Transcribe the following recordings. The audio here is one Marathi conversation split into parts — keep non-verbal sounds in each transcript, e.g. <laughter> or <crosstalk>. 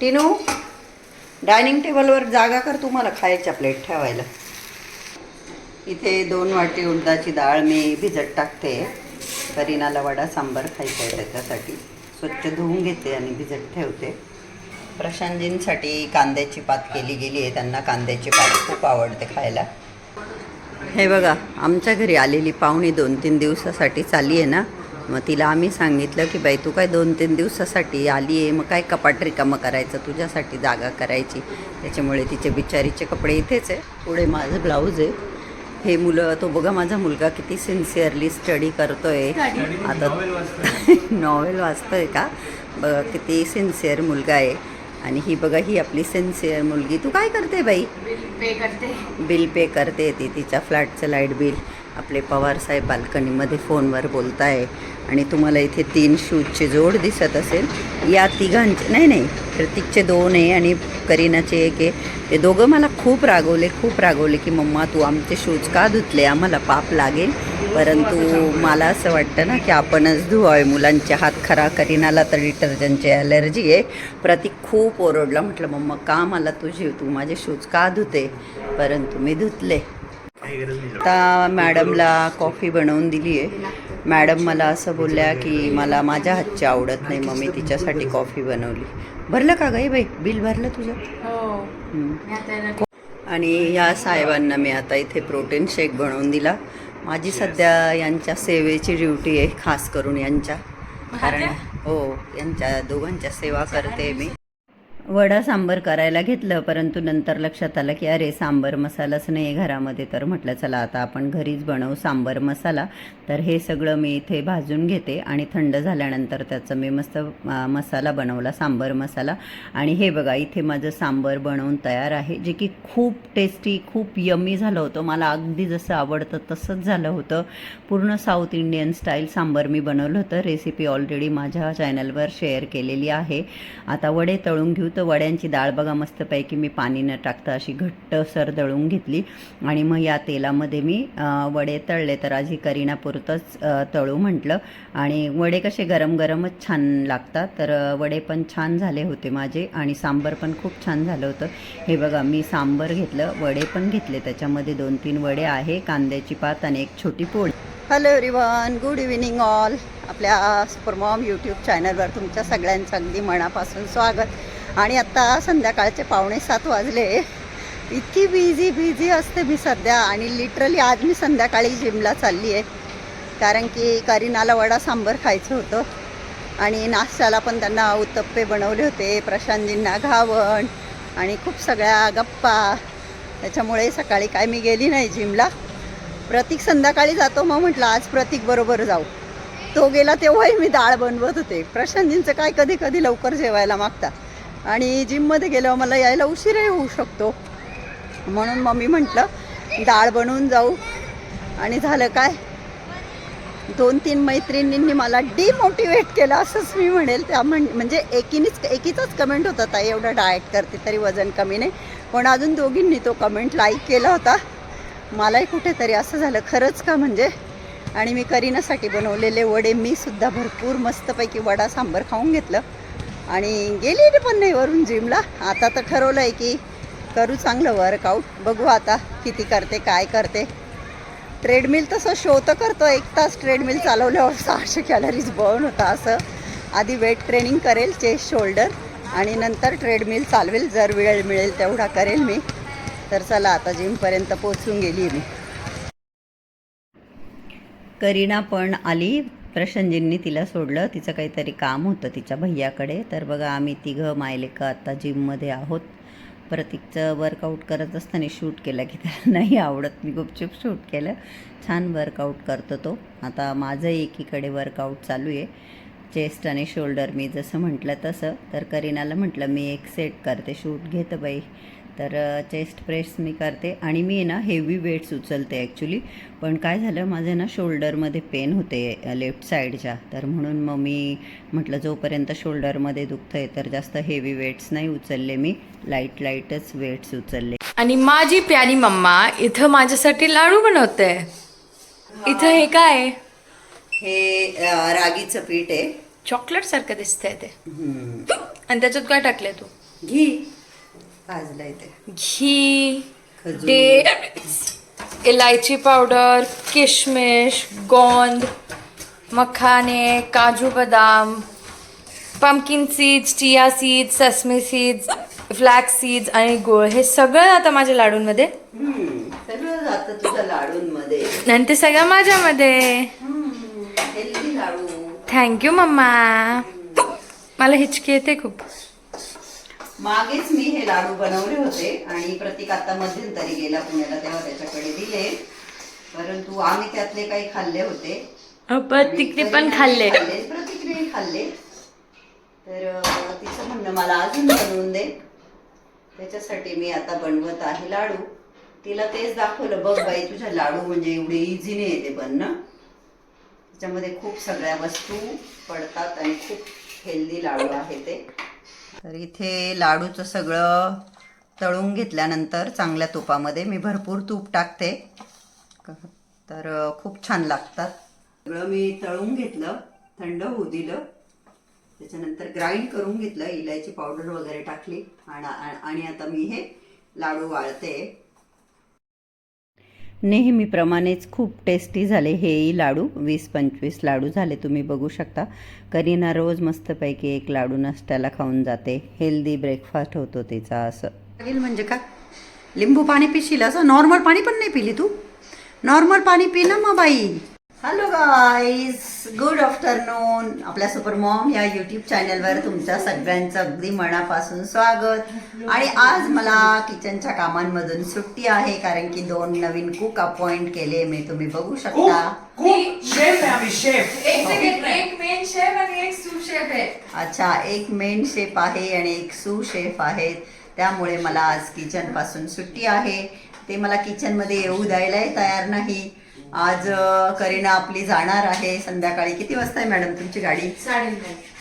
टिनू डायनिंग टेबलवर जागा कर तुम्हाला खायच्या प्लेट ठेवायला. इथे दोन वाटी उडदाची डाळ मी भिजत टाकते. करीनाला वडा सांबार खायचा आहे त्याच्यासाठी. स्वच्छ धुवून घेते आणि भिजत ठेवते. प्रशांतजींसाठी कांद्याची पात केली गेली आहे. त्यांना कांद्याची पात खूप आवडते खायला. हे बघा आमच्या घरी आलेली पाहुणी दोन तीन दिवसासाठी चालली आहे ना. मग तिला आम्ही सांगितलं की बाई तू काय दोन तीन दिवसासाठी आली आहे मग काय कपाट रिकामं करायचं? तुझ्यासाठी जागा करायची. त्याच्यामुळे तिचे बिचारीचे कपडे इथेच आहे पुढे माझं ब्लाऊज आहे. हे मुलं तो बघा माझा मुलगा किती सिन्सिअरली स्टडी करतोय. आता नॉवेल वाचतोय का? बघा किती सिन्सिअर मुलगा आहे. आणि ही बघा ही आपली सिन्सिअर मुलगी. तू काय करते बाई? पे करते. बिल पे करते ती तिच्या फ्लॅटचं लाइट बिल. आपले पवारसाहेब बाल्कनीमध्ये फोनवर बोलताय आणि तुम्हाला इथे तीन शूजची जोड दिसत असेल. या तिघांचे नाही नाही प्रतीकचे दोन आहे आणि करीनाचे एक आहे. ते दोघं मला खूप रागवले खूप रागवले की मम्मा तू आमचे शूज का धुतले? आम्हाला पाप लागेल. परंतु मला असं वाटतं ना की आपणच धुवावे. मुलांचे हात खरा करीनाला तर डिटर्जंटची ॲलर्जी आहे. प्रतीक खूप ओरडला म्हटलं मम्मा का मला तुझी तू माझे शूज का धुते? परंतु मी धुतले. आता मॅडमला कॉफी बनवून दिली आहे. मॅडम मला असं बोलल्या की मला माझ्या हातची आवडत नाही मग मी तिच्यासाठी कॉफी बनवली. भरलं का गाई बाई? बिल भरलं तुझं? हो. मी आता याला आणि या साहेबांना मी आता इथे प्रोटीन शेक बनवून दिला. माझी सध्या यांच्या सेवेची ड्युटी आहे खास करून यांच्या. कारण हो यांच्या दोघांच्या सेवा करते मी. वडा सांबर करायला घेतलं परंतु नंतर लक्षात आलं की अरे सांबर मसालाच नाही आहे घरामध्ये. तर म्हटलं चला आता आपण घरीच बनवू सांबर मसाला. तर हे सगळं मी इथे भाजून घेते आणि थंड झाल्यानंतर त्याचं मी मस्त मसाला बनवला सांबर मसाला. आणि हे बघा इथे माझं सांबर बनवून तयार आहे. जे की खूप टेस्टी खूप यमी झालं होतं. मला अगदी जसं आवडतं तसंच झालं होतं. पूर्ण साऊथ इंडियन स्टाईल सांबर मी बनवलं होतं. रेसिपी ऑलरेडी माझ्या चॅनलवर शेअर केलेली आहे. आता वडे तळून घेऊ. वड्यांची डाळ बघा मस्तपैकी मी पाणी न टाकता अशी घट्टसर दळून घेतली. आणि मग या तेलामध्ये मी वडे तळले तर आज ही तळू म्हटलं. आणि वडे कसे गरम गरमच छान लागतात तर वडे पण छान झाले होते माझे आणि सांबर पण खूप छान झालं होतं. हे बघा मी सांबर घेतलं वडे पण घेतले. त्याच्यामध्ये दोन तीन वडे आहे कांद्याची पात आणि एक छोटी पोळी. Hello everyone good evening all आपल्या सुपरमॉम यूट्यूब चॅनलवर तुमच्या सगळ्यांचं अगदी मनापासून स्वागत. आणि आत्ता संध्याकाळचे पावणे सात वाजले. इतकी बिझी बिझी असते मी सध्या आणि लिटरली आज मी संध्याकाळी जिमला चालली आहे कारण की करीनाला वडा सांबर खायचं होतं आणि नाश्त्याला पण त्यांना उत्तप्पे बनवले होते प्रशांतजींना घावण आणि खूप सगळ्या गप्पा. त्याच्यामुळे सकाळी काय मी गेली नाही जिमला प्रतीक संध्याकाळी जातो मग म्हटलं आज प्रतीक बरोबर जाऊ. तो गेला तेव्हाही मी डाळ बनवत होते. प्रशांतजींचं काय कधी कधी लवकर जेवायला मागता आणि जिममध्ये गेल्यावर मला यायला उशीरही होऊ शकतो. म्हणून मग मी म्हटलं डाळ बनवून जाऊ. आणि झालं काय? दोन तीन मैत्रिणींनी मला डिमोटिवेट केलं असंच मी म्हणेल. त्या म्हण म्हणजे एकीनेच एकीचाच कमेंट होता ताई एवढं डाएट करते तरी वजन कमी नाही. पण अजून दोघींनी तो कमेंट लाईक केला होता. मलाही कुठेतरी असं झालं खरंच का म्हणजे? आणि मी करीनासाठी बनवलेले वडे मी सुद्धा भरपूर मस्तपैकी वडा सांबर खाऊन घेतलं. आणि गेली पण नाही वरून जिमला. आता तर ठरवलं आहे की करू चांगलं वर्कआउट बघू आता किती करते काय करते. ट्रेडमिल तसं शो तर करतो. एक तास ट्रेडमिल चालवल्यावर सहाशे कॅलरीज बर्न होता असं. आधी वेट ट्रेनिंग करेल चेस्ट शोल्डर आणि नंतर ट्रेडमिल चालवेल. जर वेळ मिळेल तेवढा करेल मी. तर चला आता जिमपर्यंत पोचून गेली मी. करीना पण आली. प्रशनजींनी तिला सोडलं. तिचं काहीतरी काम होतं तिच्या भैयाकडे. तर बघा आम्ही तिघं मायलेका आत्ता जिममध्ये आहोत. प्रतीकचं वर्कआउट करत असताना शूट केलं की त्याला नाही आवडत. मी गुपचूप शूट केलं. छान वर्कआउट करतो तो. आता माझं एकीकडे वर्कआउट चालू आहे. चेस्ट आणि शोल्डर मी जसं म्हटलं तसं. तर करीनाला म्हटलं मी एक सेट करते. शूट घेतं बाई. तर चेस्ट प्रेस मी करते आणि मी ना हेवी वेट्स उचलते ॲक्च्युली पण काय झालं माझं ना शोल्डरमध्ये पेन होते लेफ्ट साईडच्या तर म्हणून मग मी म्हटलं जोपर्यंत शोल्डरमध्ये दुखतं आहे तर जास्त हेवी वेट्स नाही उचलले मी. लाइट लाईटच वेट्स उचलले. आणि माझी प्यारी मम्मा इथं माझ्यासाठी लाडू बनवते. इथं हे काय? हे रागीचं पीठ आहे. चॉकलेट सारखं दिसतंय ते. आणि त्याच्यात काय टाकलंय तू? घी. ते. घी. डेट इलायची पावडर किशमिश गोंद मखाने काजू बदाम pumpkin seeds chia seeds sesame seeds flax seeds आणि गुळ. हे सगळं आता माझ्या लाडूंमध्ये. लाडूंमध्ये. आणि ते सगळं माझ्यामध्ये. थँक्यू मम्मा. मला हिचकी येते खूप. मागेच मी हे लाडू बनवले होते आणि प्रतीक आता मध्यंतरी गेला पुण्याला तेव्हा त्याच्याकडे दिले. परंतु आम्ही त्यातले काही खाल्ले होते. तिकडे पण खाल्ले. प्रतिक्रिया खाल्ले तर तिचं म्हणणं मला अजून बनवून दे. त्याच्यासाठी मी आता बनवत आहे लाडू. तिला तेच दाखवलं बघ बाई तुझ्या लाडू म्हणजे एवढे इझीने येते बनणं. त्याच्यामध्ये खूप सगळ्या वस्तू पडतात आणि खूप हेल्दी लाडू आहे ते. तर इथे लाडूचं सगळं तळून घेतल्यानंतर चांगल्या तुपामध्ये मी भरपूर तूप टाकते. तर खूप छान लागतात. सगळं मी तळून घेतलं थंड होऊ दिलं. त्याच्यानंतर ग्राइंड करून घेतलं इलायची पावडर वगैरे टाकली. आणि आणि आता मी हे लाडू वाळते. नेहमीप्रमाणेच खूप टेस्टी झाले हेही लाडू. वीस पंचवीस लाडू झाले तुम्ही बघू शकता. करीना रोज मस्तपैकी एक लाडू नाश्त्याला खाऊन जाते. हेल्दी ब्रेकफास्ट होतो तिचा असं. लागेल म्हणजे काय लिंबू पाणी पिशील असं? नॉर्मल पाणी पण नाही पिली तू? नॉर्मल पाणी पी ना मग बाई. हॅलो गाईज गुड आफ्टरनून आपल्या सुपर मॉम या यूट्यूब चॅनलवर तुमच्या सगळ्यांचं अगदी मनापासून स्वागत. आणि आज मला किचनच्या कामांमधून सुट्टी आहे कारण की दोन नवीन कुक अपॉइंट केले मी. तुम्ही बघू शकता. कुक शेफ आहे आम्ही शेफ एक मेन शेफ आणि एक सू शेफ आहे. अच्छा एक मेन शेफ आहे आणि एक सू शेफ आहेत. त्यामुळे मला आज किचनपासून सुट्टी आहे. ते मला किचनमध्ये येऊ द्यायलाही तयार नाही. आज करीना आपली जाणार आहे संध्याकाळी. किती वाजता आहे मॅडम तुमची गाडी?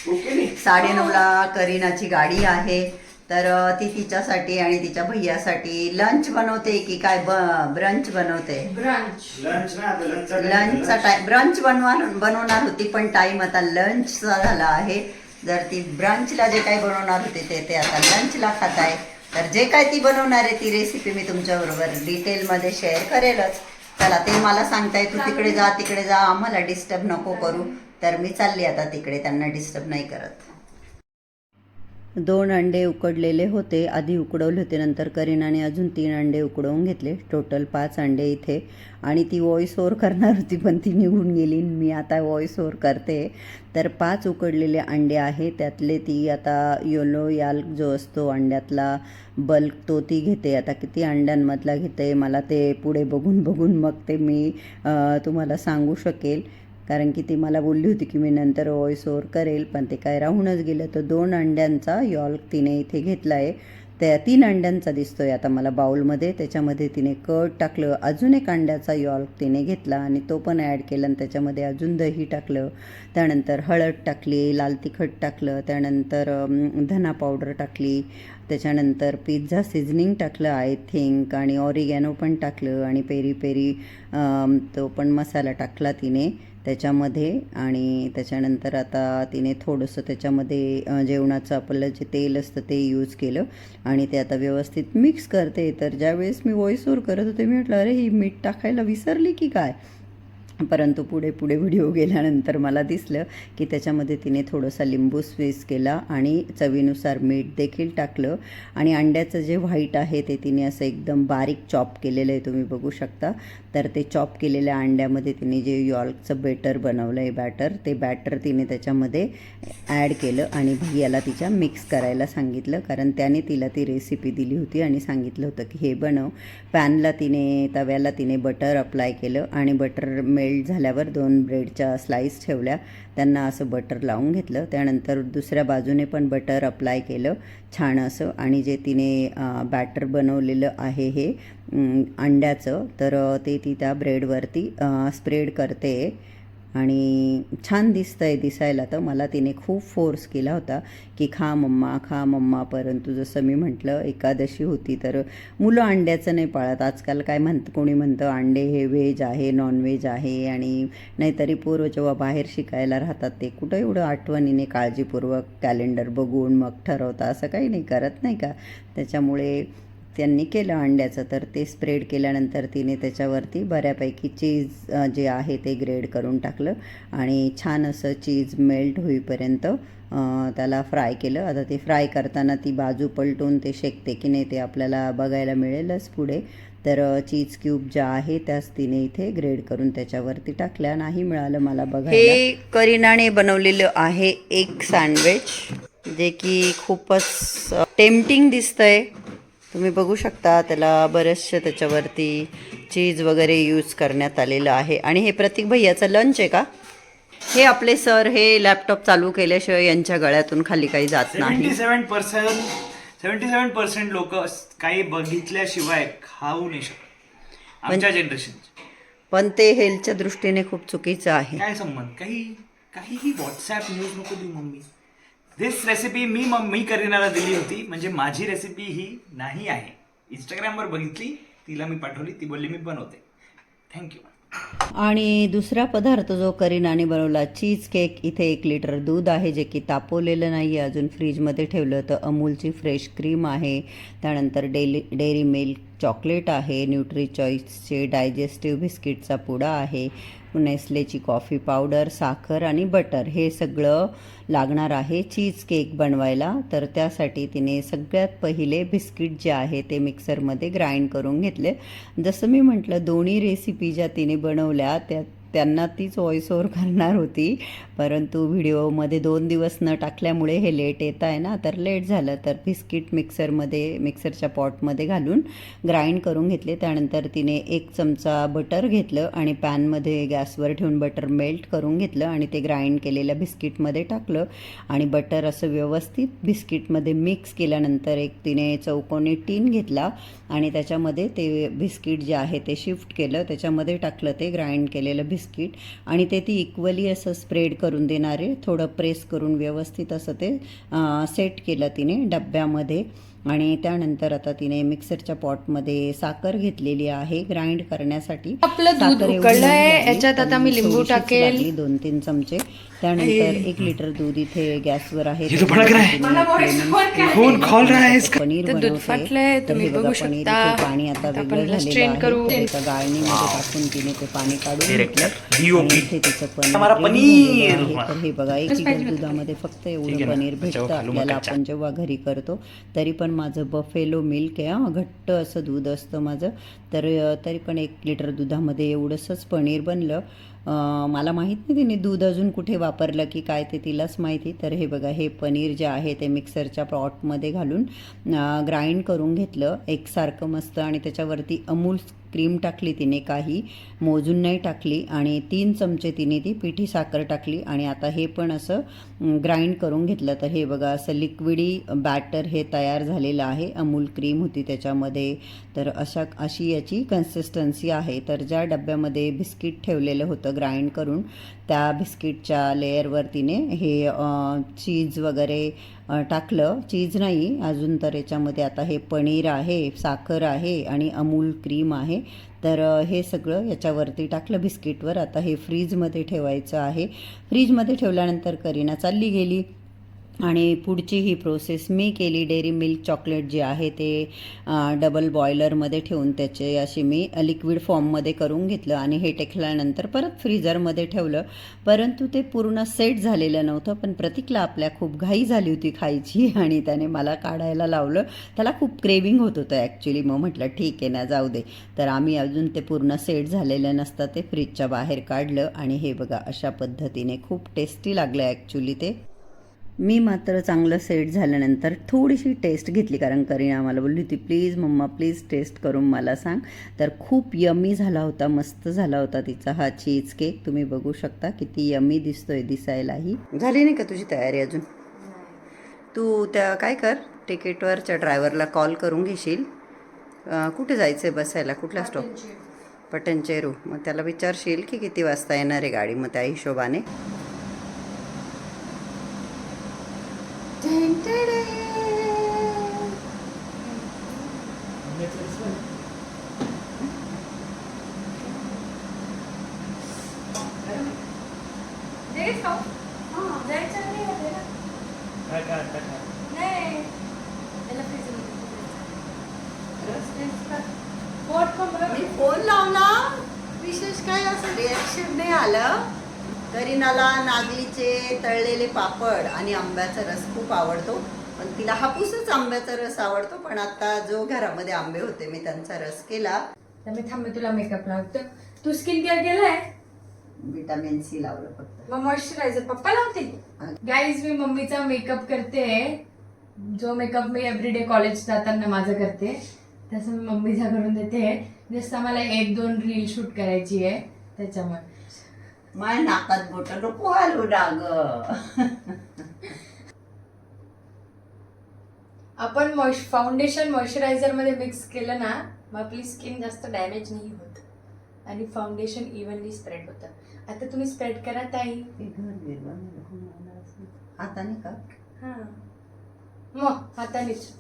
ओके साडेनऊला करीनाची गाडी आहे. तर ती तिच्यासाठी आणि तिच्या भैयासाठी लंच बनवते की काय ब्रंच बनवते? ब्रंच लंच ना आता लंच लंचचा टाइम ब्रंच बनवणार बनवणार होती पण टाइम आता लंचचा झाला आहे. जर ती ब्रंचला जे काही बनवणार होते ते ते आता लंचला खात आहे तर जे काय ती बनवणार आहे ती रेसिपी मी तुमच्याबरोबर डिटेलमध्ये शेअर करेलच. चला ते मला सांगताय तू तिकडे जा तिकडे जा आम्हाला डिस्टर्ब नको करू. तर मी चालली आता तिकडे त्यांना डिस्टर्ब नाही करत. दोन अंडे उकडलेले होते. आधी उकडवले होते नंतर करीनाने अजून तीन अंडे उकडवून घेतले. टोटल पाच अंडे इथे. आणि ती वॉईस ओवर करणार होती पण ती निघून गेली. मी आता वॉईस ओवर करते. तर पाच उकडलेले अंडे आहे. त्यातले ती आता योलो याल जो असतो अंड्यातला बल्क तो ती घेते. आता किती अंड्यांमधला घेते मला ते पुढे बघून बघून मग ते मी तुम्हाला सांगू शकेल. कारण की ती मला बोलली होती की मी नंतर व्हॉइस ओवर करेल पण ते काय राहूनच गेलं. तर दोन अंड्यांचा यॉल्क तिने इथे घेतला आहे त्या तीन अंड्यांचा दिसतोय आता मला बाउलमध्ये. त्याच्यामध्ये तिने कट टाकलं अजून एक अंड्याचा यॉल्क तिने घेतला आणि तो पण ॲड केला आणि त्याच्यामध्ये अजून दही टाकलं. त्यानंतर हळद टाकली लाल तिखट टाकलं त्यानंतर धना पावडर टाकली त्याच्यानंतर पिझ्झा सिझनिंग टाकलं आय थिंक आणि ऑरिगॅनो पण टाकलं आणि पेरी पेरी तो पण मसाला टाकला तिने. त्याच्यामध्ये आणि त्याच्यानंतर आता तिने थोडंसं त्याच्यामध्ये जेवणाचं आपलं जे तेल असतं ते यूज केलं आणि ते आता व्यवस्थित मिक्स करते. तर ज्यावेळेस मी वॉईस ओवर करत होते मी म्हटलं अरे ही मीठ टाकायला विसरली की काय? परंतु पुढे पुढे व्हिडिओ गेल्यानंतर मला दिसलं की त्याच्यामध्ये तिने थोडंसा लिंबू स्वीस केला आणि चवीनुसार मीठ देखील टाकलं. आणि अंड्याचं जे व्हाईट आहे ते तिने असं एकदम बारीक चॉप केलेलं आहे तुम्ही बघू शकता. तर ते चॉप केलेल्या अंड्यामध्ये तिने जे यॉर्कचं बेटर बनवलं आहे बॅटर ते बॅटर तिने त्याच्यामध्ये ॲड केलं आणि भैयाला तिच्या मिक्स करायला सांगितलं. कारण त्याने तिला ती रेसिपी दिली होती आणि सांगितलं होतं की हे बनव. पॅनला तिने तव्याला तिने बटर अप्लाय केलं आणि बटर मेल्ट झाल्यावर दोन ब्रेडच्या स्लाईस ठेवल्या. त्यांना असं बटर लावून घेतलं. त्यानंतर दुसऱ्या बाजूने पण बटर अप्लाय केलं. छान असं. आणि जे तिने बॅटर बनवलेलं आहे हे अंड्याचं तर ते ती त्या ब्रेडवरती स्प्रेड करते. आणि छान दिसतं आहे दिसायला. तर मला तिने खूप फोर्स केला होता की खा मम्मा खा मम्मा परंतु जसं मी म्हटलं एकादशी होती तर मुलं अंड्याचं नाही पाळत. आजकाल काय म्हणतं कोणी म्हणतं अंडे हे व्हेज आहे नॉनव्हेज आहे आणि नाहीतरी पूर्व जेव्हा बाहेर शिकायला राहतात ते कुठं एवढं आठवणीने काळजीपूर्वक कॅलेंडर बघून मग ठरवता असं काही नाही करत नाही का? त्याच्यामुळे त्यांनी केलं अंड्याचं तर ते स्प्रेड केल्यानंतर तिने त्याच्यावरती बऱ्यापैकी चीज जे आहे ते ग्रेड करून टाकलं आणि छान असं चीज मेल्ट होईपर्यंत त्याला फ्राय केलं. आता ते फ्राय करताना ती बाजू पलटून ते शेकते की नाही ते आपल्याला बघायला मिळेलच पुढे. तर चीज क्यूब ज्या आहे त्याच तिने इथे ग्रेड करून त्याच्यावरती टाकल्या. नाही मिळालं मला बघायला. हे करीनाने बनवलेलं आहे एक सँडविच जे की खूपच टेम्पटिंग दिसतंय. तुम्ही बघू शकता त्याला बरेचसे त्याच्यावरती चीज वगैरे यूज करण्यात आलेलं आहे. आणि हे प्रतीक भैयाचं लंच आहे का? हे आपले सर हे लॅपटॉप चालू केल्याशिवाय यांच्या गळ्यातून खाली काही जात नाही. Seven percent seventy seven percent लोक काही बघितल्याशिवाय खाऊ नाही शकत. आमच्या जनरेशन पण ते हेल्थच्या दृष्टीने खूप चुकीचं आहे. काय संबंध? काही काहीही व्हॉट्सॲप न्यूज नको देऊ मम्मी. दिस रेसिपी मी मम्मी करीनाला दिली होती. म्हणजे माझी रेसिपी ही नाही आहे. इंस्टाग्रामवर बघितली तिला मी पाठवली ती बोलली मी बनवते. थँक्यू आणि दुसरा पदार्थ जो करीनाने बनवला चीज केक इथे एक लिटर दूध आहे जे की तापवलेलं नाही आहे अजून फ्रीजमध्ये ठेवलं तर अमूलची फ्रेश क्रीम आहे. त्यानंतर डेली डेअरी मिल्क चॉकलेट आहे न्यूट्री चॉईसचे डायजेस्टिव्ह बिस्किटचा पुडा आहे नेस्लेची कॉफी पावडर साखर आणि बटर. हे सगळं लागणार आहे चीज केक बनवायला. तर त्यासाठी तिने सगळ्यात पहिले बिस्किट जे आहे ते मिक्सरमध्ये ग्राइंड करून घेतले. जसं मी म्हटलं दोन्ही रेसिपी ज्या तिने बनवल्या त्या त्यांना तीच व्हॉइस ओवर करणार होती. परंतु व्हिडिओमध्ये दोन दिवस न टाकल्यामुळे हे लेट येत आहे ना तर लेट झालं. तर बिस्किट मिक्सरमध्ये मिक्सरच्या पॉटमध्ये घालून ग्राइंड करून घेतले. त्यानंतर तिने एक चमचा बटर घेतलं आणि पॅनमध्ये गॅसवर ठेवून बटर मेल्ट करून घेतलं आणि ते ग्राइंड केलेल्या बिस्किटमध्ये टाकलं. आणि बटर असं व्यवस्थित बिस्किटमध्ये मिक्स केल्यानंतर एक तिने चौकोनी टीन घेतला आणि त्याच्यामध्ये ते बिस्किट जे आहे ते शिफ्ट केलं. त्याच्यामध्ये टाकलं ते ग्राइंड केलेलं बिस्किट आणि ते ती इक्वली असं स्प्रेड करून देणारे थोडं प्रेस करून व्यवस्थित असं ते सेट केलं तिने डब्यामध्ये आणि त्यानंतर आता तिने मिक्सरच्या पॉटमध्ये साखर घेतलेली आहे ग्राइंड करण्यासाठी आपलं दूध उकळलंय. याच्यात आता मी लिंबू टाकेल. दोन तीन चमचे त्यानंतर एक लिटर दूध इथे गॅसवर आहे ये तो भड़क रहा है. त्याच्यामध्ये तिने lemon खून squeeze खोल रहा है केलं. इसका. पनीर बनवते. तर हे बघा, पनीर. इथे पाणी आता वेगळं झालेलं आहे. एका गाळणीमध्ये टाकून तिने ते पाणी काढून Director, घेतलं. DOP. आणि इथे तिचं पनीर. तर हे बघा एक लिटर दुधामध्ये फक्त एवढं. पनीर भेटतं आपल्याला. आपण जेव्हा घरी करतो तरी पण माझं बफेलो मिल्क आहे हां घट्ट असं दूध असतं माझं तर तरी पण एक लिटर दुधामध्ये एवढंसंच पनीर बनलं मला माहीत नाही तिने दूध अजून कुठे वापरलं की काय ते तिलाच माहिती. तर हे बघा हे पनीर जे आहे ते मिक्सरच्या पॉटमध्ये घालून ग्राइंड करून घेतलं. एकसारखं मस्त आणि त्याच्यावरती अमूल क्रीम टाकली तिने काही मोजून नाही टाकली आणि तीन चमचे तिने ती पिठी साखर टाकली आणि आता हे पण असं ग्राइंड करून घेतलं. तर हे बघा असं लिक्विडी बॅटर हे तयार झालेलं आहे. अमूल क्रीम होती त्याच्यामध्ये. तर अशा अशी याची कन्सिस्टन्सी आहे. तर ज्या डब्यामध्ये बिस्किट ठेवलेलं होतं ग्राइंड करून त्या बिस्किटच्या लेअरवर तिने हे चीज वगैरे टाकलं. चीज नाही अजून तर याच्यामध्ये आता हे पनीर आहे साखर आहे आणि अमूल क्रीम आहे. तर हे सगळं याच्यावरती टाकलं बिस्किटवर. आता हे फ्रीजमध्ये ठेवायचं आहे. फ्रीजमध्ये ठेवल्यानंतर करीना चालली गेली. आणि पुढची ही प्रोसेस मी केली डेअरी मिल्क चॉकलेट जे आहे ते डबल बॉयलरमध्ये ठेवून त्याचे अशी मी लिक्विड फॉर्ममध्ये करून घेतलं आणि हे टेकल्यानंतर परत फ्रीजरमध्ये ठेवलं. परंतु ते पूर्ण सेट झालेलं नव्हतं पण प्रतीकला आपल्या खूप घाई झाली होती खायची <laughs> आणि त्याने मला काढायला लावलं. त्याला खूप क्रेविंग होत होतं ॲक्च्युली मग म्हटलं ठीक आहे ना जाऊ दे. तर आम्ही अजून ते पूर्ण सेट झालेलं नसतं ते फ्रीजच्या बाहेर काढलं. आणि हे बघा अशा पद्धतीने खूप टेस्टी लागलं ॲक्च्युली ते. मी मात्र चांगलं सेट झाल्यानंतर थोडीशी टेस्ट घेतली कारण करीना मला बोलली होती प्लीज मम्मा प्लीज टेस्ट करून मला सांग. तर खूप यमी झाला होता मस्त झाला होता तिचा हा चीज केक. तुम्ही बघू शकता किती यमी दिसतोय दिसायलाही. झाली नाही का तुझी तयारी अजून? तू त्या काय कर तिकीटवरच्या ड्रायव्हरला कॉल करून घेशील. कुठे जायचं आहे बसायला? कुठला स्टॉप? पटनचेरू मग त्याला विचारशील की किती वाजता येणार आहे गाडी? मग त्या हिशोबाने मी फोन लावला विशेष काय असं रिॲक्शन नाही आलं करीनाला तळलेले पापड आणि आंब्याचा रस खूप आवडतो. पण तिला हापूसच आंब्याचा रस आवडतो. पण आता जो घरामध्ये आंबे होते मी त्यांचा रस केला. तर मी थांबे तुला मेकअप लावतो. तू स्किन केअर केलंय? विटामिन सी लावलं फक्त. मग मॉइश्चरायझर पप्पा लावते? गाईज मी मम्मीचा मेकअप करते. जो मेकअप मी एव्हरीडे कॉलेज जाताना माझं करते तसं मी मम्मीचा करून देते. जसं मला एक दोन रील शूट करायची आहे त्याच्यामुळे. माय नाकात बोट नको घालू डाग. आपण मॉइश फाउंडेशन मॉइश्चरायझरमध्ये मिक्स केलं ना मग आपली स्किन जास्त डॅमेज नाही होत. आणि फाउंडेशन इव्हनली स्प्रेड होतं. आता तुम्ही स्प्रेड करा ताई. हाताने का? हा. मग हातानेच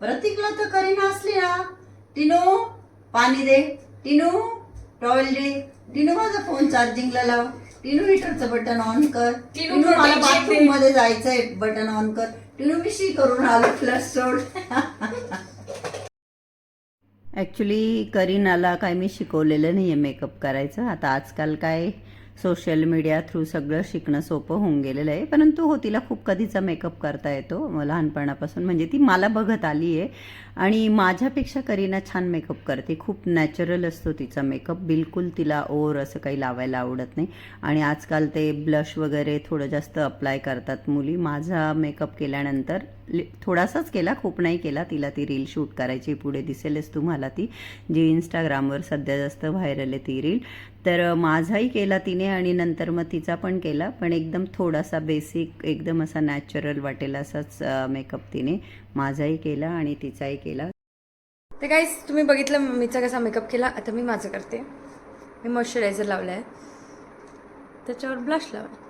प्रतीकला तर करीना असली ना. टिनू पाणी दे. टिनू टॉवेल दे. टिनू माझा फोन चार्जिंगला लाव. टिनू हिटरचं बटन ऑन कर. टिनू टिनू मला protection दे. बाथरूममध्ये जायचंय बटन ऑन कर. टिनू मिशी करून आलो प्लस सोड. ॲक्च्युली करीनाला काय मी शिकवलेलं नाही आहे मेकअप करायचं. आता आजकाल काय सोशल मीडिया थ्रू सगळं शिकणं सोपं होऊन गेलेलं आहे. परंतु हो तिला खूप कधीचा मेकअप करता येतो लहानपणापासून. म्हणजे ती मला बघत आली आहे आणि माझ्यापेक्षा करीना छान मेकअप करते. खूप नॅचरल असतो तिचा मेकअप. बिलकुल तिला ओर असं काही लावायला आवडत नाही. आणि आजकाल ते ब्लश वगैरे थोडं जास्त अप्लाय करतात मुली. माझा मेकअप केल्यानंतर लि- थोडासाच केला खूप नाही केला तिला ती रील शूट करायची. पुढे दिसेलच तुम्हाला ती जी इंस्टाग्रामवर सध्या जास्त व्हायरल आहे ती रील तर माझाही केला तिने आणि नंतर मग तिचा पण केला. पण एकदम थोडासा बेसिक एकदम असा नॅचरल वाटेल असाच मेकअप तिने. माझाही केला आणि तिचाही केला. ते गाईज तुम्ही बघितलं मीचा कसा मेकअप केला? आता मी माझं करते. मी मॉइश्चरायझर लावलं आहे त्याच्यावर ब्लश लावला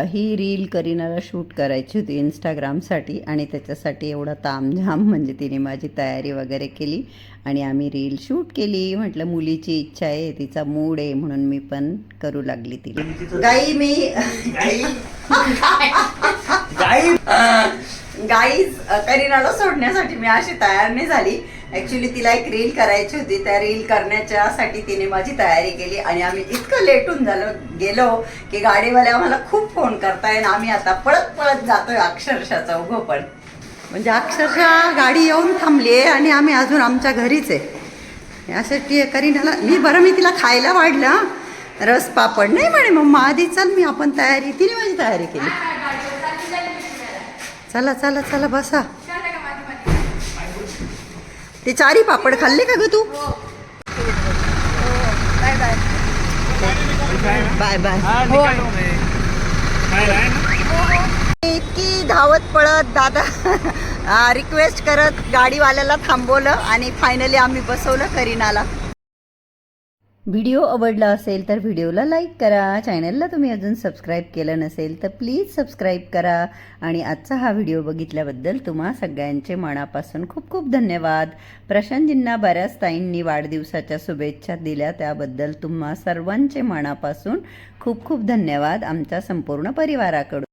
बघा ही रील करीनाला शूट करायची होती इंस्टाग्रामसाठी आणि त्याच्यासाठी एवढा तामझाम म्हणजे तिने माझी तयारी वगैरे केली आणि आम्ही रील शूट केली. म्हटलं मुलीची इच्छा आहे तिचा मूड आहे म्हणून मी पण करू लागली तिला. गाई मी गाई? <laughs> गाईज करीनाला सोडण्यासाठी मी अशी तयार नाही झाली. ऍक्च्युली तिला एक रील करायची होती. त्या रील करण्याच्यासाठी तिने माझी तयारी केली आणि आम्ही इतकं लेटून झालो गेलो की गाडीवाले आम्हाला खूप फोन करताय आणि आम्ही आता पळत पळत जातोय अक्षरशः चौघं पण. म्हणजे अक्षरशः गाडी येऊन थांबली आहे आणि आम्ही अजून आमच्या घरीच आहे. यासाठी करीनाला मी बरं मी तिला खायला वाढलं. रस पापड. नाही म्हणे मग आधी चल मी आपण तयारी तिने माझी तयारी केली. चला चला चला बसा. ते चारी पापड खाल्ले का ग तू? Bye bye. इतकी धावत पळत दादा. रिक्वेस्ट करत गाडीवाल्याला थांबवलं आणि फायनली आम्ही बसवलं करीनाला. व्हिडिओ आवडला असेल तर व्हिडिओला लाईक करा. चॅनलला तुम्ही अजून सबस्क्राईब केलं नसेल तर प्लीज सबस्क्राईब करा. आणि आजचा हा व्हिडिओ बघितल्याबद्दल तुम्हा सगळ्यांचे मनापासून खूप खूप धन्यवाद. प्रशांतजींना बऱ्याच ताईंनी वाढदिवसाच्या शुभेच्छा दिल्या. त्याबद्दल तुम्हा सर्वांचे मनापासून खूप खूप धन्यवाद. आमच्या संपूर्ण परिवाराकडून.